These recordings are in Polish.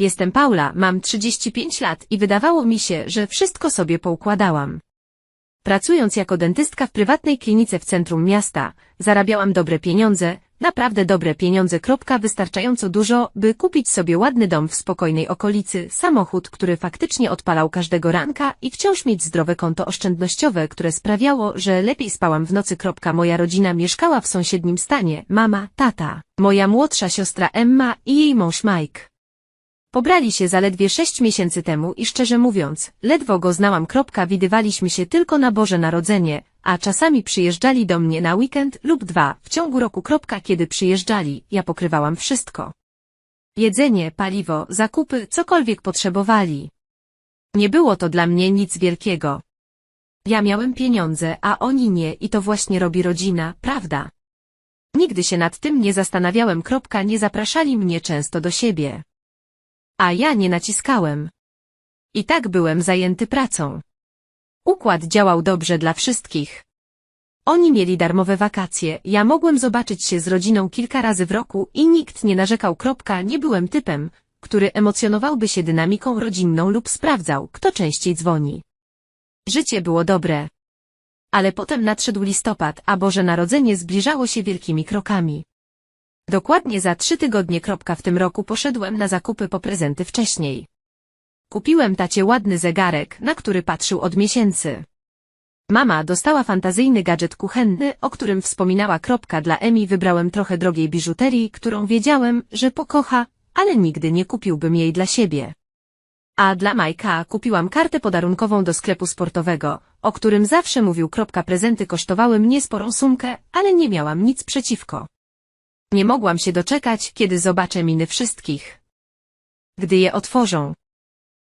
Jestem Paula, mam 35 lat i wydawało mi się, że wszystko sobie poukładałam. Pracując jako dentystka w prywatnej klinice w centrum miasta, zarabiałam dobre pieniądze, naprawdę dobre pieniądze. Wystarczająco dużo, by kupić sobie ładny dom w spokojnej okolicy, samochód, który faktycznie odpalał każdego ranka i wciąż mieć zdrowe konto oszczędnościowe, które sprawiało, że lepiej spałam w nocy. Moja rodzina mieszkała w sąsiednim stanie, mama, tata, moja młodsza siostra Emma i jej mąż Mike. Pobrali się zaledwie sześć miesięcy temu i szczerze mówiąc, ledwo go znałam. Kropka, widywaliśmy się tylko na Boże Narodzenie, a czasami przyjeżdżali do mnie na weekend lub dwa w ciągu roku. Kropka, kiedy przyjeżdżali, ja pokrywałam wszystko. Jedzenie, paliwo, zakupy, cokolwiek potrzebowali. Nie było to dla mnie nic wielkiego. Ja miałem pieniądze, a oni nie i to właśnie robi rodzina, prawda? Nigdy się nad tym nie zastanawiałem. Kropka, nie zapraszali mnie często do siebie. A ja nie naciskałem. I tak byłem zajęty pracą. Układ działał dobrze dla wszystkich. Oni mieli darmowe wakacje, ja mogłem zobaczyć się z rodziną kilka razy w roku i nikt nie narzekał. Kropka, nie byłem typem, który emocjonowałby się dynamiką rodzinną lub sprawdzał, kto częściej dzwoni. Życie było dobre. Ale potem nadszedł listopad, a Boże Narodzenie zbliżało się wielkimi krokami. Dokładnie za trzy tygodnie. W tym roku poszedłem na zakupy po prezenty wcześniej. Kupiłem tacie ładny zegarek, na który patrzył od miesięcy. Mama dostała fantazyjny gadżet kuchenny, o którym wspominała. Kropka dla Emi wybrałem trochę drogiej biżuterii, którą wiedziałem, że pokocha, ale nigdy nie kupiłbym jej dla siebie. A dla Majka kupiłam kartę podarunkową do sklepu sportowego, o którym zawsze mówił. Kropka prezenty kosztowały mnie sporą sumkę, ale nie miałam nic przeciwko. Nie mogłam się doczekać, kiedy zobaczę miny wszystkich. Gdy je otworzą.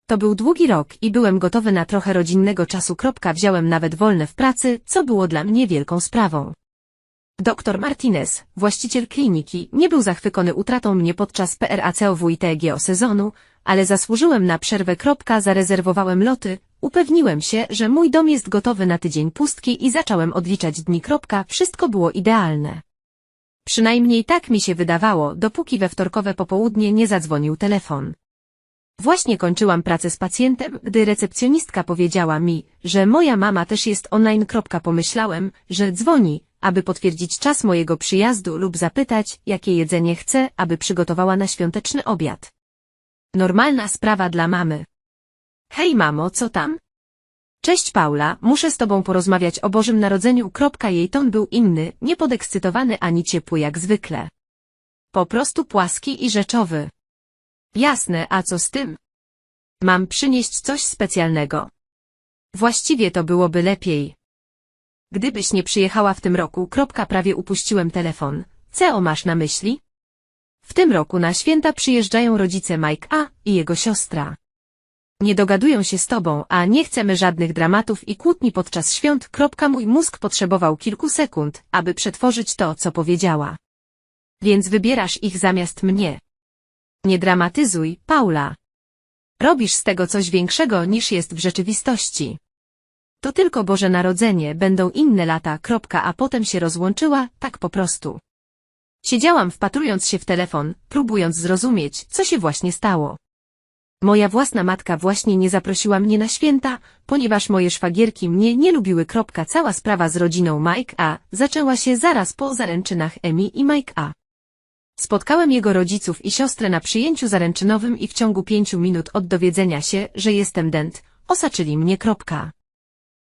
To był długi rok i byłem gotowy na trochę rodzinnego czasu. Wziąłem nawet wolne w pracy, co było dla mnie wielką sprawą. Doktor Martinez, właściciel kliniki, nie był zachwycony utratą mnie podczas PRACOWITGO sezonu, ale zasłużyłem na przerwę. Zarezerwowałem loty, upewniłem się, że mój dom jest gotowy na tydzień pustki i zacząłem odliczać dni. Wszystko było idealne. Przynajmniej tak mi się wydawało, dopóki we wtorkowe popołudnie nie zadzwonił telefon. Właśnie kończyłam pracę z pacjentem, gdy recepcjonistka powiedziała mi, że moja mama też jest online. Pomyślałem, że dzwoni, aby potwierdzić czas mojego przyjazdu lub zapytać, jakie jedzenie chce, aby przygotowała na świąteczny obiad. Normalna sprawa dla mamy. Hej mamo, co tam? Cześć Paula, muszę z tobą porozmawiać o Bożym Narodzeniu. Jej ton był inny, niepodekscytowany ani ciepły jak zwykle. Po prostu płaski i rzeczowy. Jasne, a co z tym? Mam przynieść coś specjalnego. Właściwie to byłoby lepiej. Gdybyś nie przyjechała w tym roku, prawie upuściłem telefon. Co masz na myśli? W tym roku na święta przyjeżdżają rodzice Mike A i jego siostra. Nie dogadują się z tobą, a nie chcemy żadnych dramatów i kłótni podczas świąt. Mój mózg potrzebował kilku sekund, aby przetworzyć to, co powiedziała. Więc wybierasz ich zamiast mnie. Nie dramatyzuj, Paula. Robisz z tego coś większego niż jest w rzeczywistości. To tylko Boże Narodzenie, będą inne lata, kropka, a potem się rozłączyła, tak po prostu. Siedziałam wpatrując się w telefon, próbując zrozumieć, co się właśnie stało. Moja własna matka właśnie nie zaprosiła mnie na święta, ponieważ moje szwagierki mnie nie lubiły. Cała sprawa z rodziną Mike A zaczęła się zaraz po zaręczynach Emi i Mike A. Spotkałem jego rodziców i siostrę na przyjęciu zaręczynowym i w ciągu pięciu minut od dowiedzenia się, że jestem dent, osaczyli mnie.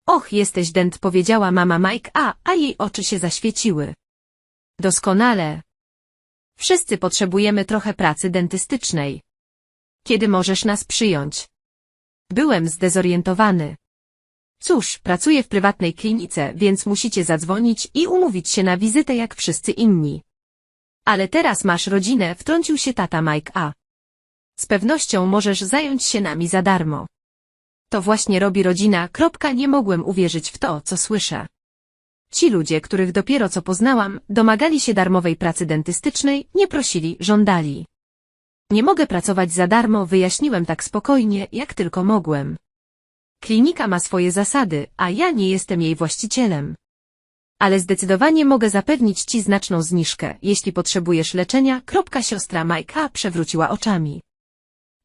Och, jesteś dent, powiedziała mama Mike A, a jej oczy się zaświeciły. Doskonale. Wszyscy potrzebujemy trochę pracy dentystycznej. Kiedy możesz nas przyjąć? Byłem zdezorientowany. Cóż, pracuję w prywatnej klinice, więc musicie zadzwonić i umówić się na wizytę jak wszyscy inni. Ale teraz masz rodzinę, wtrącił się tata Mike A. Z pewnością możesz zająć się nami za darmo. To właśnie robi rodzina, kropka, nie mogłem uwierzyć w to, co słyszę. Ci ludzie, których dopiero co poznałam, domagali się darmowej pracy dentystycznej, nie prosili, żądali. Nie mogę pracować za darmo, wyjaśniłem tak spokojnie, jak tylko mogłem. Klinika ma swoje zasady, a ja nie jestem jej właścicielem. Ale zdecydowanie mogę zapewnić Ci znaczną zniżkę, jeśli potrzebujesz leczenia. Kropka siostra Majka przewróciła oczami.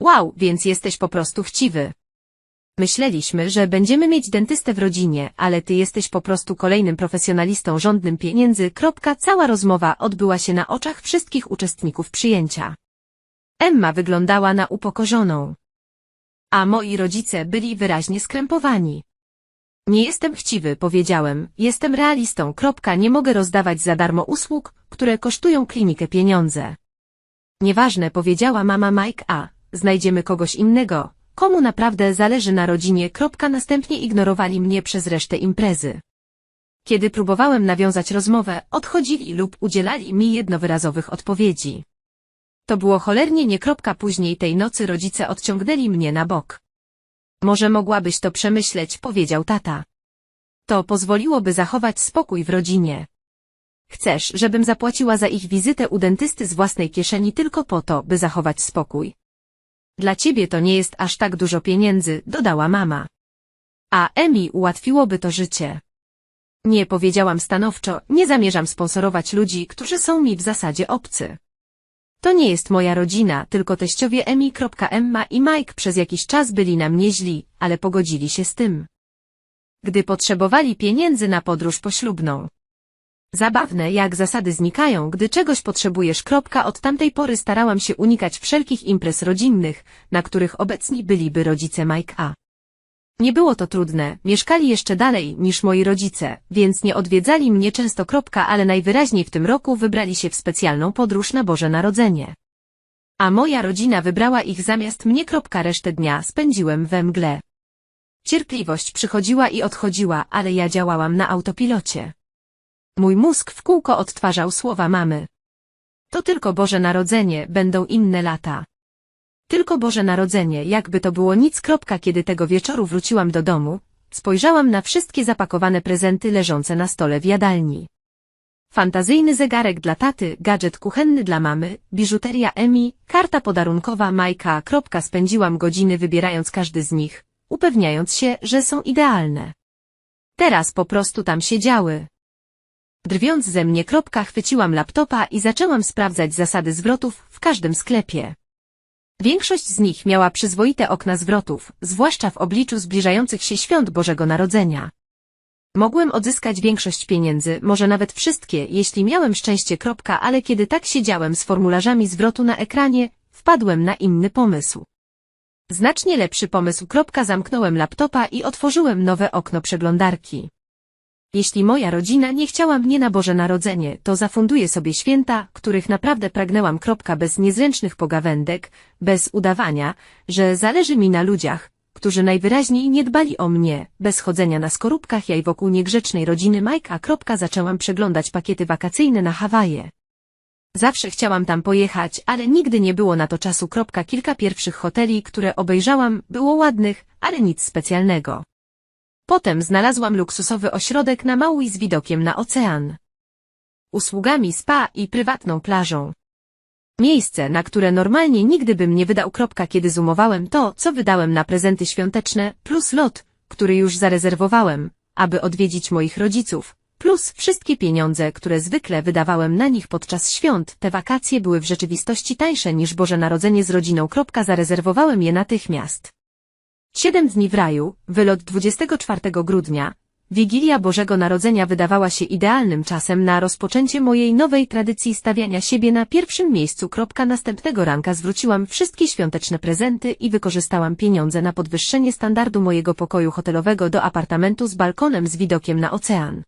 Wow, więc jesteś po prostu chciwy. Myśleliśmy, że będziemy mieć dentystę w rodzinie, ale ty jesteś po prostu kolejnym profesjonalistą żądnym pieniędzy. Kropka. Cała rozmowa odbyła się na oczach wszystkich uczestników przyjęcia. Emma wyglądała na upokorzoną. A moi rodzice byli wyraźnie skrępowani. Nie jestem chciwy, powiedziałem, jestem realistą. Kropka. Nie mogę rozdawać za darmo usług, które kosztują klinikę pieniądze. Nieważne, powiedziała mama Mike A. Znajdziemy kogoś innego, komu naprawdę zależy na rodzinie. Kropka. Następnie ignorowali mnie przez resztę imprezy. Kiedy próbowałem nawiązać rozmowę, odchodzili lub udzielali mi jednowyrazowych odpowiedzi. To było cholernie nie. Kropka. Później tej nocy rodzice odciągnęli mnie na bok. Może mogłabyś to przemyśleć, powiedział tata. To pozwoliłoby zachować spokój w rodzinie. Chcesz, żebym zapłaciła za ich wizytę u dentysty z własnej kieszeni tylko po to, by zachować spokój. Dla ciebie to nie jest aż tak dużo pieniędzy, dodała mama. A Emi ułatwiłoby to życie. Nie powiedziałam stanowczo, nie zamierzam sponsorować ludzi, którzy są mi w zasadzie obcy. To nie jest moja rodzina, tylko teściowie Emi. Emma i Mike przez jakiś czas byli nam nieźli, ale pogodzili się z tym. Gdy potrzebowali pieniędzy na podróż poślubną. Zabawne, jak zasady znikają, gdy czegoś potrzebujesz. Od tamtej pory starałam się unikać wszelkich imprez rodzinnych, na których obecni byliby rodzice Mike A. Nie było to trudne, mieszkali jeszcze dalej niż moi rodzice, więc nie odwiedzali mnie często. Kropka, ale najwyraźniej w tym roku wybrali się w specjalną podróż na Boże Narodzenie. A moja rodzina wybrała ich zamiast mnie. Kropka, resztę dnia spędziłem we mgle. Cierpliwość przychodziła i odchodziła, ale ja działałam na autopilocie. Mój mózg w kółko odtwarzał słowa mamy. To tylko Boże Narodzenie, będą inne lata. Tylko Boże Narodzenie, jakby to było nic. Kiedy tego wieczoru wróciłam do domu, spojrzałam na wszystkie zapakowane prezenty leżące na stole w jadalni. Fantazyjny zegarek dla taty, gadżet kuchenny dla mamy, biżuteria Emi, karta podarunkowa Majka. Spędziłam godziny wybierając każdy z nich, upewniając się, że są idealne. Teraz po prostu tam siedziały. Drwiąc ze mnie chwyciłam laptopa i zaczęłam sprawdzać zasady zwrotów w każdym sklepie. Większość z nich miała przyzwoite okna zwrotów, zwłaszcza w obliczu zbliżających się świąt Bożego Narodzenia. Mogłem odzyskać większość pieniędzy, może nawet wszystkie, jeśli miałem szczęście. Kropka, ale kiedy tak siedziałem z formularzami zwrotu na ekranie, wpadłem na inny pomysł. Znacznie lepszy pomysł. Kropka, zamknąłem laptopa i otworzyłem nowe okno przeglądarki. Jeśli moja rodzina nie chciała mnie na Boże Narodzenie, to zafunduję sobie święta, których naprawdę pragnęłam. Bez niezręcznych pogawędek, bez udawania, że zależy mi na ludziach, którzy najwyraźniej nie dbali o mnie, bez chodzenia na skorupkach jaj wokół niegrzecznej rodziny. Kropka zaczęłam przeglądać pakiety wakacyjne na Hawaje. Zawsze chciałam tam pojechać, ale nigdy nie było na to czasu. Kilka pierwszych hoteli, które obejrzałam, było ładnych, ale nic specjalnego. Potem znalazłam luksusowy ośrodek na Maui z widokiem na ocean. Usługami spa i prywatną plażą. Miejsce, na które normalnie nigdy bym nie wydał. Kropka, kiedy zoomowałem to, co wydałem na prezenty świąteczne, plus lot, który już zarezerwowałem, aby odwiedzić moich rodziców, plus wszystkie pieniądze, które zwykle wydawałem na nich podczas świąt. Te wakacje były w rzeczywistości tańsze niż Boże Narodzenie z rodziną. Zarezerwowałem je natychmiast. Siedem dni w raju, wylot 24 grudnia, Wigilia Bożego Narodzenia wydawała się idealnym czasem na rozpoczęcie mojej nowej tradycji stawiania siebie na pierwszym miejscu. Następnego ranka zwróciłam wszystkie świąteczne prezenty i wykorzystałam pieniądze na podwyższenie standardu mojego pokoju hotelowego do apartamentu z balkonem z widokiem na ocean.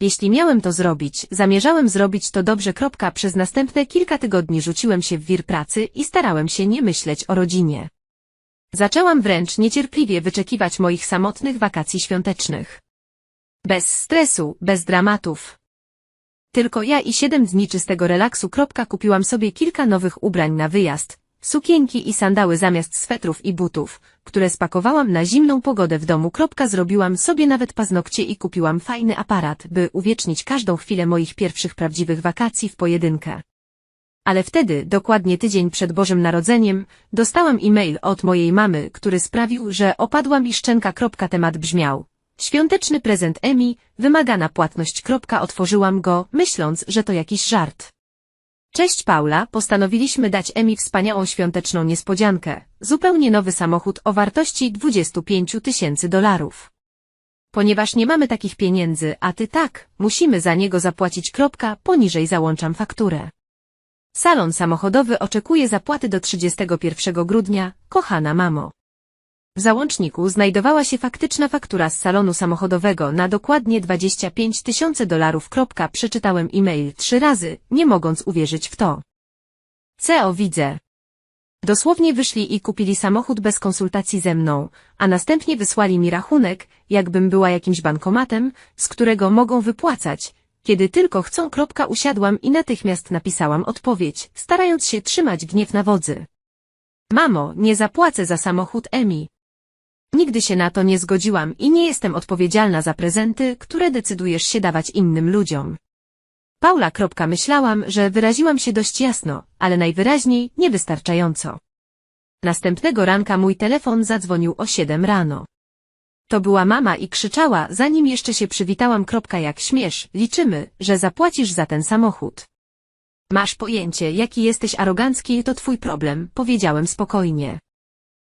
Jeśli miałem to zrobić, zamierzałem zrobić to dobrze. Przez następne kilka tygodni rzuciłem się w wir pracy i starałem się nie myśleć o rodzinie. Zaczęłam wręcz niecierpliwie wyczekiwać moich samotnych wakacji świątecznych. Bez stresu, bez dramatów. Tylko ja i siedem dni czystego relaksu. Kupiłam sobie kilka nowych ubrań na wyjazd, sukienki i sandały zamiast swetrów i butów, które spakowałam na zimną pogodę w domu. Zrobiłam sobie nawet paznokcie i kupiłam fajny aparat, by uwiecznić każdą chwilę moich pierwszych prawdziwych wakacji w pojedynkę. Ale wtedy, dokładnie tydzień przed Bożym Narodzeniem, dostałam e-mail od mojej mamy, który sprawił, że opadła mi szczęka. Temat brzmiał. Świąteczny prezent Emi, wymagana płatność. Otworzyłam go, myśląc, że to jakiś żart. Cześć Paula, postanowiliśmy dać Emi wspaniałą świąteczną niespodziankę. Zupełnie nowy samochód o wartości 25 tysięcy dolarów. Ponieważ nie mamy takich pieniędzy, a ty tak, musimy za niego zapłacić. Poniżej załączam fakturę. Salon samochodowy oczekuje zapłaty do 31 grudnia, kochana mamo. W załączniku znajdowała się faktyczna faktura z salonu samochodowego na dokładnie 25 tysięcy dolarów. Przeczytałem e-mail trzy razy, nie mogąc uwierzyć w to. CO widzę. Dosłownie wyszli i kupili samochód bez konsultacji ze mną, a następnie wysłali mi rachunek, jakbym była jakimś bankomatem, z którego mogą wypłacać, kiedy tylko chcą. Kropka, Usiadłam i natychmiast napisałam odpowiedź, starając się trzymać gniew na wodzy. Mamo, nie zapłacę za samochód Emi. Nigdy się na to nie zgodziłam i nie jestem odpowiedzialna za prezenty, które decydujesz się dawać innym ludziom. Paula. Myślałam, że wyraziłam się dość jasno, ale najwyraźniej niewystarczająco. Następnego ranka mój telefon zadzwonił o 7 rano. To była mama i krzyczała, zanim jeszcze się przywitałam. Kropka, Jak śmiesz, liczymy, że zapłacisz za ten samochód. Masz pojęcie, jaki jesteś arogancki, to twój problem, powiedziałem spokojnie.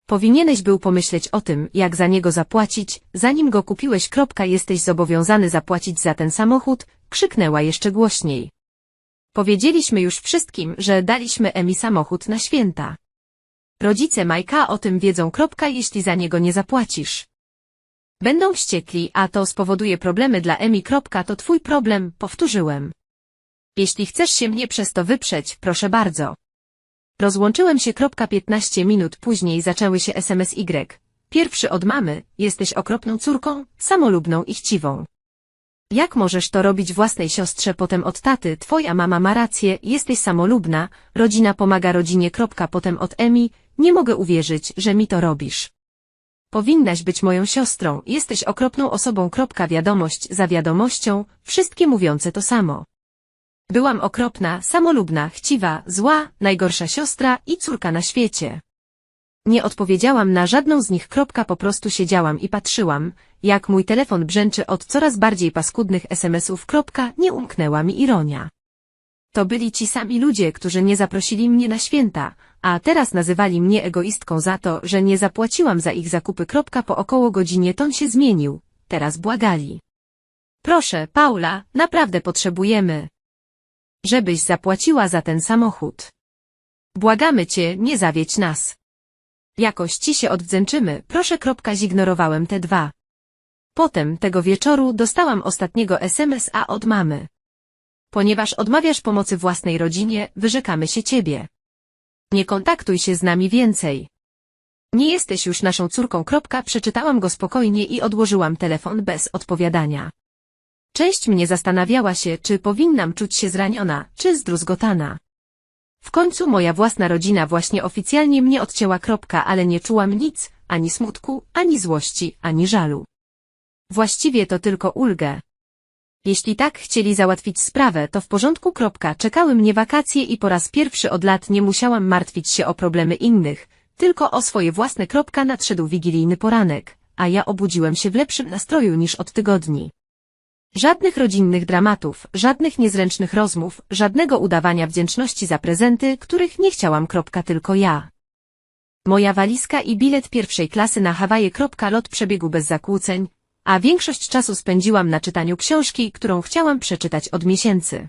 Powinieneś był pomyśleć o tym, jak za niego zapłacić, zanim go kupiłeś. Kropka, Jesteś zobowiązany zapłacić za ten samochód, krzyknęła jeszcze głośniej. Powiedzieliśmy już wszystkim, że daliśmy Emi samochód na święta. Rodzice Majka o tym wiedzą. Kropka, Jeśli za niego nie zapłacisz. Będą wściekli, a to spowoduje problemy dla Emi. To twój problem, powtórzyłem. Jeśli chcesz się mnie przez to wyprzeć, proszę bardzo. Rozłączyłem się. 15 minut później zaczęły się SMS Y. Pierwszy od mamy, jesteś okropną córką, samolubną i chciwą. Jak możesz to robić własnej siostrze potem od taty, twoja mama ma rację, jesteś samolubna, rodzina pomaga rodzinie. Potem od Emi, nie mogę uwierzyć, że mi to robisz. Powinnaś być moją siostrą, jesteś okropną osobą. Wiadomość za wiadomością, wszystkie mówiące to samo. Byłam okropna, samolubna, chciwa, zła, najgorsza siostra i córka na świecie. Nie odpowiedziałam na żadną z nich. Po prostu siedziałam i patrzyłam, jak mój telefon brzęczy od coraz bardziej paskudnych SMS-ów. Nie umknęła mi ironia. To byli ci sami ludzie, którzy nie zaprosili mnie na święta, a teraz nazywali mnie egoistką za to, że nie zapłaciłam za ich zakupy. Po około godzinie ton się zmienił. Teraz błagali. Proszę, Paula, naprawdę potrzebujemy żebyś zapłaciła za ten samochód. Błagamy cię, nie zawiedź nas. Jakoś ci się odwdzięczymy, proszę. Zignorowałem te dwa. Potem tego wieczoru dostałam ostatniego SMS-a od mamy. Ponieważ odmawiasz pomocy własnej rodzinie, wyrzekamy się ciebie. Nie kontaktuj się z nami więcej. Nie jesteś już naszą córką. Przeczytałam go spokojnie i odłożyłam telefon bez odpowiadania. Część mnie zastanawiała się, czy powinnam czuć się zraniona, czy zdruzgotana. W końcu moja własna rodzina właśnie oficjalnie mnie odcięła kropka, ale nie czułam nic, ani smutku, ani złości, ani żalu. Właściwie to tylko ulgę. Jeśli tak chcieli załatwić sprawę, to w porządku. Kropka. Czekały mnie wakacje i po raz pierwszy od lat nie musiałam martwić się o problemy innych, tylko o swoje własne. Kropka. Nadszedł wigilijny poranek, a ja obudziłem się w lepszym nastroju niż od tygodni. Żadnych rodzinnych dramatów, żadnych niezręcznych rozmów, żadnego udawania wdzięczności za prezenty, których nie chciałam. Kropka, tylko ja. Moja walizka i bilet pierwszej klasy na Hawaje. Lot przebiegł bez zakłóceń, a większość czasu spędziłam na czytaniu książki, którą chciałam przeczytać od miesięcy.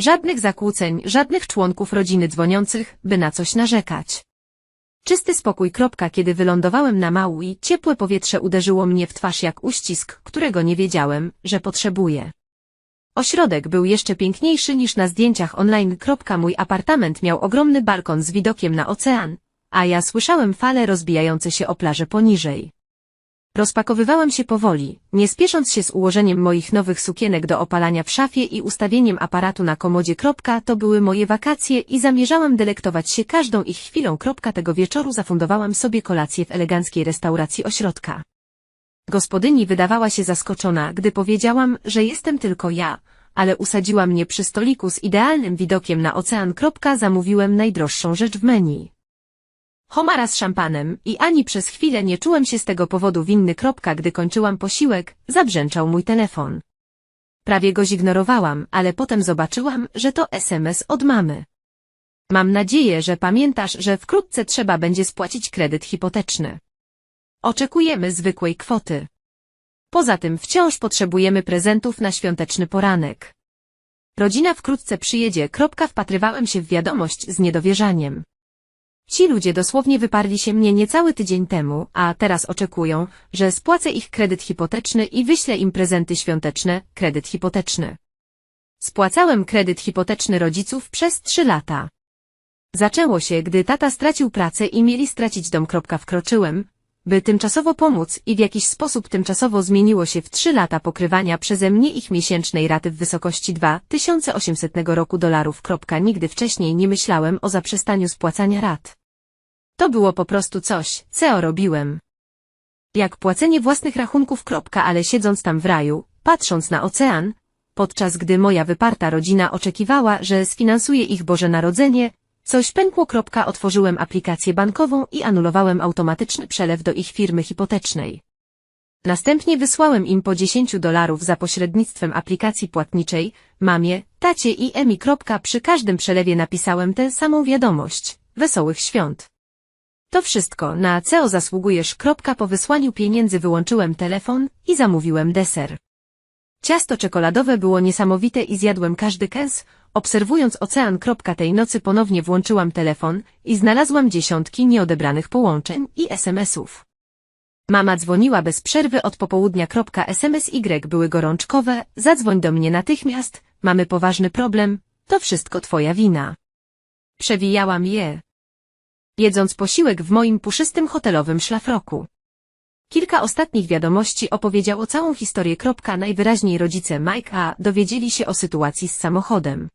Żadnych zakłóceń, żadnych członków rodziny dzwoniących, by na coś narzekać. Czysty spokój. Kiedy wylądowałem na Maui, ciepłe powietrze uderzyło mnie w twarz jak uścisk, którego nie wiedziałem, że potrzebuję. Ośrodek był jeszcze piękniejszy niż na zdjęciach online. Mój apartament miał ogromny balkon z widokiem na ocean, a ja słyszałem fale rozbijające się o plażę poniżej. Rozpakowywałam się powoli, nie spiesząc się z ułożeniem moich nowych sukienek do opalania w szafie i ustawieniem aparatu na komodzie. Kropka, to były moje wakacje i zamierzałam delektować się każdą ich chwilą. Kropka, tego wieczoru zafundowałam sobie kolację w eleganckiej restauracji ośrodka. Gospodyni wydawała się zaskoczona, gdy powiedziałam, że jestem tylko ja, ale usadziła mnie przy stoliku z idealnym widokiem na ocean. Zamówiłem najdroższą rzecz w menu. Homara z szampanem i ani przez chwilę nie czułem się z tego powodu winny. Kropka, gdy kończyłam posiłek, zabrzęczał mój telefon. Prawie go zignorowałam, ale potem zobaczyłam, że to SMS od mamy. Mam nadzieję, że pamiętasz, że wkrótce trzeba będzie spłacić kredyt hipoteczny. Oczekujemy zwykłej kwoty. Poza tym wciąż potrzebujemy prezentów na świąteczny poranek. Rodzina wkrótce przyjedzie. Kropka wpatrywałem się w wiadomość z niedowierzaniem. Ci ludzie dosłownie wyparli się mnie niecały tydzień temu, a teraz oczekują, że spłacę ich kredyt hipoteczny i wyślę im prezenty świąteczne, kredyt hipoteczny. Spłacałem kredyt hipoteczny rodziców przez trzy lata. Zaczęło się, gdy tata stracił pracę i mieli stracić dom. Wkroczyłem, by tymczasowo pomóc i w jakiś sposób tymczasowo zmieniło się w trzy lata pokrywania przeze mnie ich miesięcznej raty w wysokości 2800 roku dolarów. Nigdy wcześniej nie myślałem o zaprzestaniu spłacania rat. To było po prostu coś, co robiłem. Jak płacenie własnych rachunków. Ale siedząc tam w raju, patrząc na ocean, podczas gdy moja wyparta rodzina oczekiwała, że sfinansuje ich Boże Narodzenie, Coś pękło. Otworzyłem aplikację bankową i anulowałem automatyczny przelew do ich firmy hipotecznej. Następnie wysłałem im po 10 dolarów za pośrednictwem aplikacji płatniczej, mamie, tacie i Emi. Przy każdym przelewie napisałem tę samą wiadomość. Wesołych świąt. To wszystko, na co zasługujesz. Po wysłaniu pieniędzy wyłączyłem telefon i zamówiłem deser. Ciasto czekoladowe było niesamowite i zjadłem każdy kęs, obserwując ocean. Tej nocy ponownie włączyłam telefon i znalazłam dziesiątki nieodebranych połączeń i SMS-ów. Mama dzwoniła bez przerwy od popołudnia. SMSY były gorączkowe, zadzwoń do mnie natychmiast, mamy poważny problem, to wszystko twoja wina. Przewijałam je. Jedząc posiłek w moim puszystym hotelowym szlafroku. Kilka ostatnich wiadomości opowiedziało całą historię. Najwyraźniej rodzice Mike'a dowiedzieli się o sytuacji z samochodem.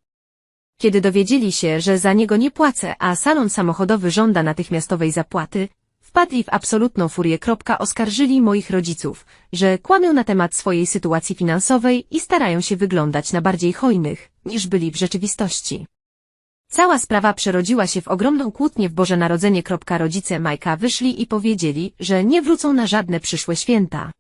Kiedy dowiedzieli się, że za niego nie płacę, a salon samochodowy żąda natychmiastowej zapłaty, wpadli w absolutną furię. Oskarżyli moich rodziców, że kłamią na temat swojej sytuacji finansowej i starają się wyglądać na bardziej hojnych, niż byli w rzeczywistości. Cała sprawa przerodziła się w ogromną kłótnię w Boże Narodzenie. Rodzice Majka wyszli i powiedzieli, że nie wrócą na żadne przyszłe święta.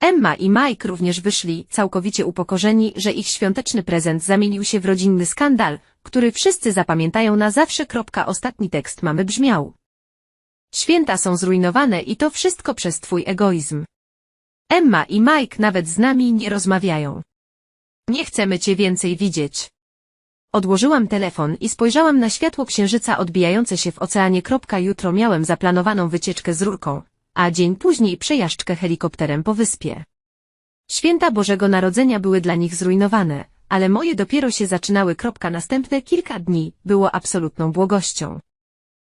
Emma i Mike również wyszli, całkowicie upokorzeni, że ich świąteczny prezent zamienił się w rodzinny skandal, który wszyscy zapamiętają na zawsze. Ostatni tekst mamy brzmiał. Święta są zrujnowane i to wszystko przez twój egoizm. Emma i Mike nawet z nami nie rozmawiają. Nie chcemy cię więcej widzieć. Odłożyłam telefon i spojrzałam na światło księżyca odbijające się w oceanie. Jutro miałem zaplanowaną wycieczkę z rurką, a dzień później przejażdżkę helikopterem po wyspie. Święta Bożego Narodzenia były dla nich zrujnowane, ale moje dopiero się zaczynały. Następne kilka dni było absolutną błogością.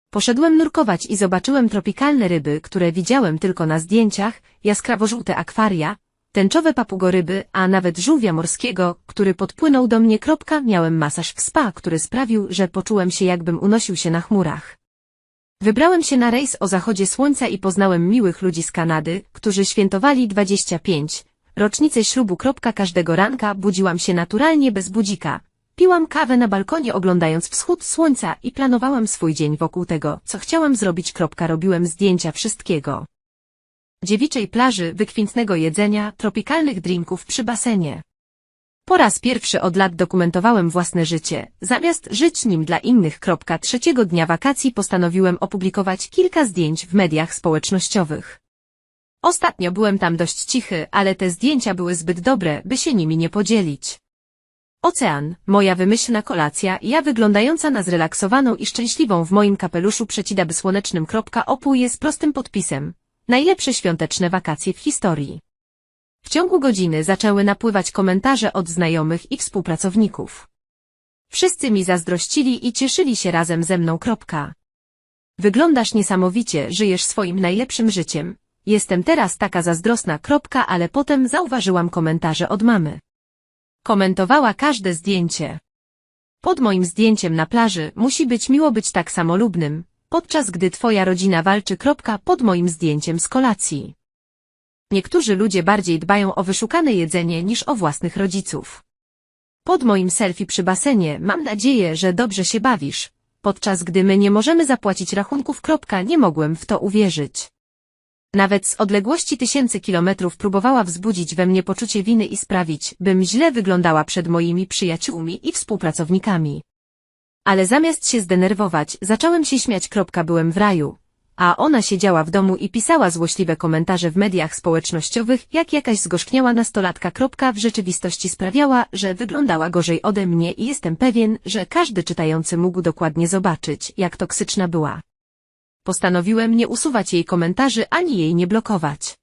Poszedłem nurkować i zobaczyłem tropikalne ryby, które widziałem tylko na zdjęciach, jaskrawo-żółte akwaria, tęczowe papugoryby, a nawet żółwia morskiego, który podpłynął do mnie. Miałem masaż w spa, który sprawił, że poczułem się jakbym unosił się na chmurach. Wybrałem się na rejs o zachodzie słońca i poznałem miłych ludzi z Kanady, którzy świętowali 25 rocznicę ślubu. Każdego ranka budziłam się naturalnie bez budzika. Piłam kawę na balkonie oglądając wschód słońca i planowałam swój dzień wokół tego, co chciałam zrobić. Robiłem zdjęcia wszystkiego. Dziewiczej plaży, wykwintnego jedzenia, tropikalnych drinków przy basenie. Po raz pierwszy od lat dokumentowałem własne życie, zamiast żyć nim dla innych. Trzeciego dnia wakacji postanowiłem opublikować kilka zdjęć w mediach społecznościowych. Ostatnio byłem tam dość cichy, ale te zdjęcia były zbyt dobre, by się nimi nie podzielić. Ocean, moja wymyślna kolacja, ja wyglądająca na zrelaksowaną i szczęśliwą w moim kapeluszu przecidaby słonecznym. Opój jest prostym podpisem. Najlepsze świąteczne wakacje w historii. W ciągu godziny zaczęły napływać komentarze od znajomych i współpracowników. Wszyscy mi zazdrościli i cieszyli się razem ze mną. Kropka. Wyglądasz niesamowicie, żyjesz swoim najlepszym życiem. Jestem teraz taka zazdrosna. Kropka, ale potem zauważyłam komentarze od mamy. Komentowała każde zdjęcie. Pod moim zdjęciem na plaży musi być miło być tak samolubnym, podczas gdy twoja rodzina walczy. Kropka, pod moim zdjęciem z kolacji. Niektórzy ludzie bardziej dbają o wyszukane jedzenie niż o własnych rodziców. Pod moim selfie przy basenie mam nadzieję, że dobrze się bawisz, podczas gdy my nie możemy zapłacić rachunków. Nie mogłem w to uwierzyć. Nawet z odległości tysięcy kilometrów próbowała wzbudzić we mnie poczucie winy i sprawić, bym źle wyglądała przed moimi przyjaciółmi i współpracownikami. Ale zamiast się zdenerwować, zacząłem się śmiać. Byłem w raju. A ona siedziała w domu i pisała złośliwe komentarze w mediach społecznościowych, jak jakaś zgorzkniała nastolatka. W rzeczywistości sprawiała, że wyglądała gorzej ode mnie i jestem pewien, że każdy czytający mógł dokładnie zobaczyć, jak toksyczna była. Postanowiłem nie usuwać jej komentarzy ani jej nie blokować.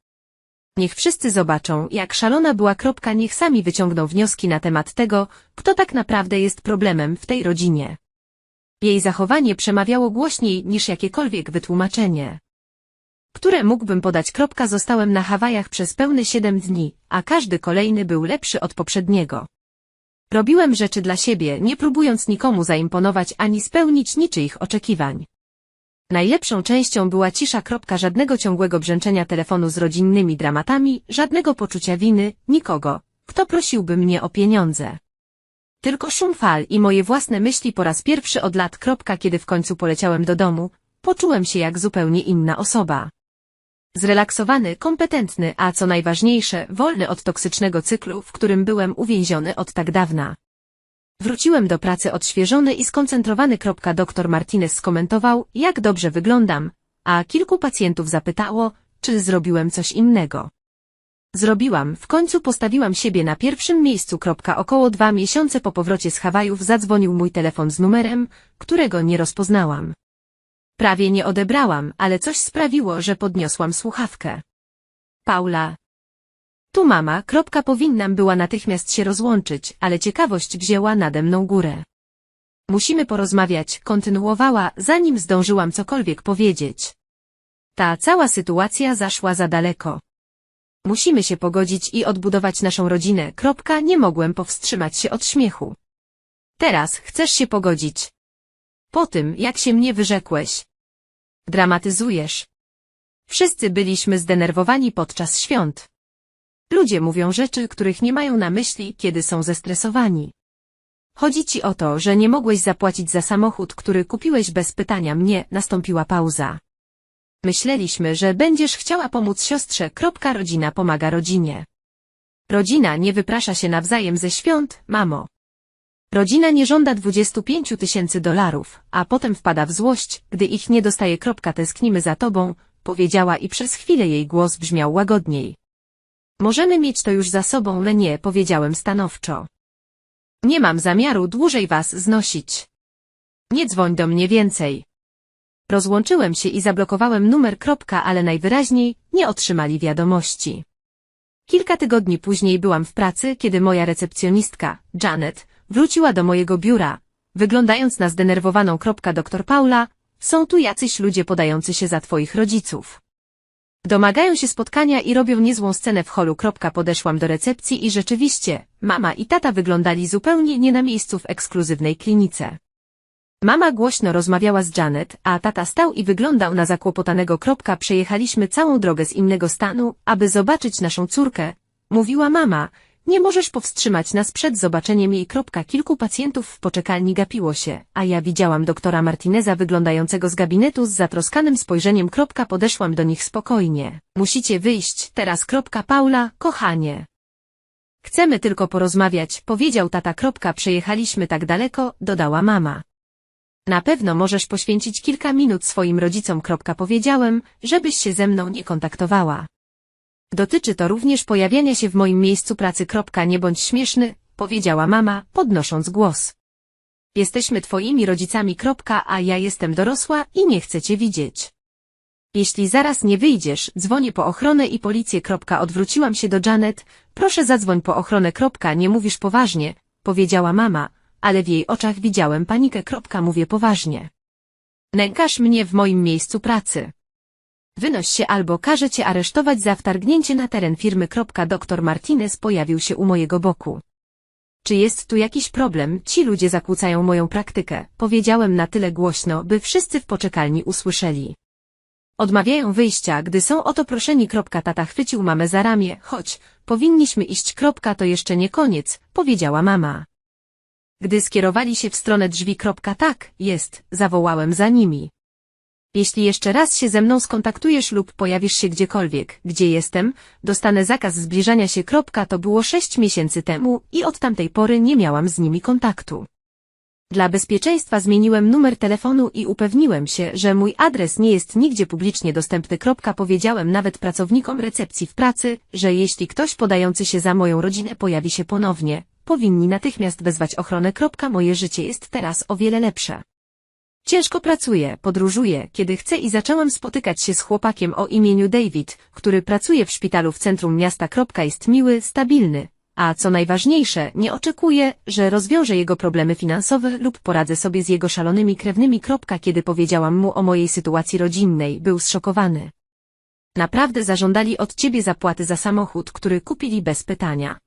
Niech wszyscy zobaczą, jak szalona była. Niech sami wyciągną wnioski na temat tego, kto tak naprawdę jest problemem w tej rodzinie. Jej zachowanie przemawiało głośniej niż jakiekolwiek wytłumaczenie. Które mógłbym podać. Kropka, Zostałem na Hawajach przez pełne siedem dni, a każdy kolejny był lepszy od poprzedniego. Robiłem rzeczy dla siebie, nie próbując nikomu zaimponować ani spełnić niczyich oczekiwań. Najlepszą częścią była cisza. Żadnego ciągłego brzęczenia telefonu z rodzinnymi dramatami, żadnego poczucia winy, nikogo, kto prosiłby mnie o pieniądze. Tylko szum fal i moje własne myśli po raz pierwszy od lat. Kropka, Kiedy w końcu poleciałem do domu, poczułem się jak zupełnie inna osoba. Zrelaksowany, kompetentny, a co najważniejsze, wolny od toksycznego cyklu, w którym byłem uwięziony od tak dawna. Wróciłem do pracy odświeżony i skoncentrowany. Doktor Martinez skomentował, jak dobrze wyglądam, a kilku pacjentów zapytało, czy zrobiłem coś innego. Zrobiłam, w końcu postawiłam siebie na pierwszym miejscu. Około dwa miesiące po powrocie z Hawajów zadzwonił mój telefon z numerem, którego nie rozpoznałam. Prawie nie odebrałam, ale coś sprawiło, że podniosłam słuchawkę. Paula. Tu mama. Kropka powinnam była natychmiast się rozłączyć, ale ciekawość wzięła nade mną górę. Musimy porozmawiać, kontynuowała, zanim zdążyłam cokolwiek powiedzieć. Ta cała sytuacja zaszła za daleko. Musimy się pogodzić i odbudować naszą rodzinę. Kropka, nie mogłem powstrzymać się od śmiechu. Teraz chcesz się pogodzić. Po tym, jak się mnie wyrzekłeś. Dramatyzujesz. Wszyscy byliśmy zdenerwowani podczas świąt. Ludzie mówią rzeczy, których nie mają na myśli, kiedy są zestresowani. Chodzi ci o to, że nie mogłeś zapłacić za samochód, który kupiłeś bez pytania mnie, nastąpiła pauza. Myśleliśmy, że będziesz chciała pomóc siostrze. Rodzina pomaga rodzinie. Rodzina nie wyprasza się nawzajem ze świąt, mamo. Rodzina nie żąda 25 tysięcy dolarów, a potem wpada w złość, gdy ich nie dostaje. Tęsknimy za tobą, powiedziała i przez chwilę jej głos brzmiał łagodniej. Możemy mieć to już za sobą, ale nie, powiedziałem stanowczo. Nie mam zamiaru dłużej was znosić. Nie dzwoń do mnie więcej. Rozłączyłem się i zablokowałem numer. Kropka, ale najwyraźniej nie otrzymali wiadomości. Kilka tygodni później byłam w pracy, kiedy moja recepcjonistka, Janet, wróciła do mojego biura, wyglądając na zdenerwowaną. Kropka, Doktor Paula, są tu jacyś ludzie podający się za twoich rodziców. Domagają się spotkania i robią niezłą scenę w holu. Podeszłam do recepcji i rzeczywiście, mama i tata wyglądali zupełnie nie na miejscu w ekskluzywnej klinice. Mama głośno rozmawiała z Janet, a tata stał i wyglądał na zakłopotanego. Kropka, Przejechaliśmy całą drogę z innego stanu, aby zobaczyć naszą córkę. Mówiła mama, nie możesz powstrzymać nas przed zobaczeniem jej. Kropka, Kilku pacjentów w poczekalni gapiło się, a ja widziałam doktora Martineza wyglądającego z gabinetu z zatroskanym spojrzeniem. Kropka, Podeszłam do nich spokojnie. Musicie wyjść teraz. Kropka, Paula, kochanie. Chcemy tylko porozmawiać, powiedział tata. Kropka, Przejechaliśmy tak daleko, dodała mama. Na pewno możesz poświęcić kilka minut swoim rodzicom. Powiedziałem, żebyś się ze mną nie kontaktowała. Dotyczy to również pojawiania się w moim miejscu pracy. Nie bądź śmieszny, powiedziała mama, podnosząc głos. Jesteśmy twoimi rodzicami. A ja jestem dorosła i nie chcę cię widzieć. Jeśli zaraz nie wyjdziesz, dzwonię po ochronę i policję. Odwróciłam się do Janet. Proszę zadzwoń po ochronę. Nie mówisz poważnie, powiedziała mama, ale w jej oczach widziałem panikę. Mówię poważnie. Nękasz mnie w moim miejscu pracy. Wynoś się albo każę cię aresztować za wtargnięcie na teren firmy. Doktor Martinez pojawił się u mojego boku. Czy jest tu jakiś problem? Ci ludzie zakłócają moją praktykę. Powiedziałem na tyle głośno, by wszyscy w poczekalni usłyszeli. Odmawiają wyjścia, gdy są o to proszeni. Tata chwycił mamę za ramię. Chodź, powinniśmy iść. To jeszcze nie koniec, powiedziała mama. Gdy skierowali się w stronę drzwi. Tak, jest, zawołałem za nimi. Jeśli jeszcze raz się ze mną skontaktujesz lub pojawisz się gdziekolwiek, gdzie jestem, dostanę zakaz zbliżania się. To było sześć miesięcy temu i od tamtej pory nie miałam z nimi kontaktu. Dla bezpieczeństwa zmieniłem numer telefonu i upewniłem się, że mój adres nie jest nigdzie publicznie dostępny. Powiedziałem nawet pracownikom recepcji w pracy, że jeśli ktoś podający się za moją rodzinę pojawi się ponownie, powinni natychmiast wezwać ochronę. Moje życie jest teraz o wiele lepsze. Ciężko pracuję, podróżuję, kiedy chcę i zacząłem spotykać się z chłopakiem o imieniu David, który pracuje w szpitalu w centrum miasta. Jest miły, stabilny, a co najważniejsze, nie oczekuję, że rozwiążę jego problemy finansowe lub poradzę sobie z jego szalonymi krewnymi. Kiedy powiedziałam mu o mojej sytuacji rodzinnej, był zszokowany. Naprawdę zażądali od ciebie zapłaty za samochód, który kupili bez pytania.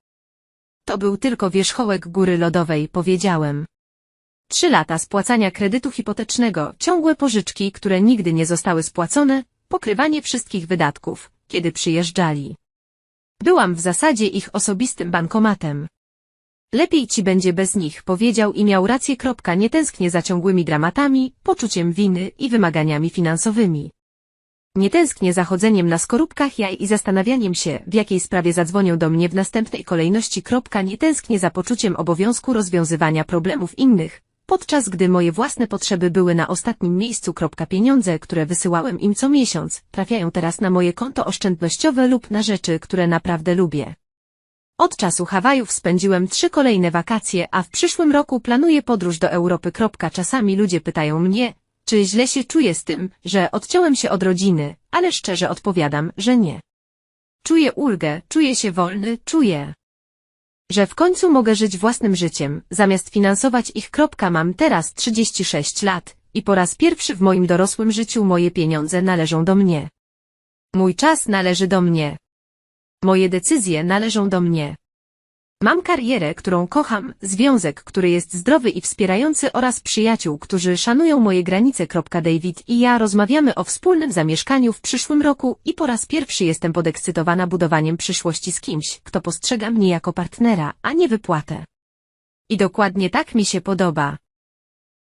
To był tylko wierzchołek góry lodowej, powiedziałem. Trzy lata spłacania kredytu hipotecznego, ciągłe pożyczki, które nigdy nie zostały spłacone, pokrywanie wszystkich wydatków, kiedy przyjeżdżali. Byłam w zasadzie ich osobistym bankomatem. Lepiej ci będzie bez nich, powiedział i miał rację. Kropka, Nie tęsknię za ciągłymi dramatami, poczuciem winy i wymaganiami finansowymi. Nie tęsknię za chodzeniem na skorupkach jaj i zastanawianiem się, w jakiej sprawie zadzwonią do mnie w następnej kolejności. Nie tęsknię za poczuciem obowiązku rozwiązywania problemów innych, podczas gdy moje własne potrzeby były na ostatnim miejscu. Pieniądze, które wysyłałem im co miesiąc, trafiają teraz na moje konto oszczędnościowe lub na rzeczy, które naprawdę lubię. Od czasu Hawajów spędziłem trzy kolejne wakacje, a w przyszłym roku planuję podróż do Europy. Czasami ludzie pytają mnie, czy źle się czuję z tym, że odciąłem się od rodziny, ale szczerze odpowiadam, że nie. Czuję ulgę, czuję się wolny, czuję, że w końcu mogę żyć własnym życiem, zamiast finansować ich. Mam teraz 36 lat i po raz pierwszy w moim dorosłym życiu moje pieniądze należą do mnie. Mój czas należy do mnie. Moje decyzje należą do mnie. Mam karierę, którą kocham, związek, który jest zdrowy i wspierający oraz przyjaciół, którzy szanują moje granice. David i ja rozmawiamy o wspólnym zamieszkaniu w przyszłym roku i po raz pierwszy jestem podekscytowana budowaniem przyszłości z kimś, kto postrzega mnie jako partnera, a nie wypłatę. I dokładnie tak mi się podoba.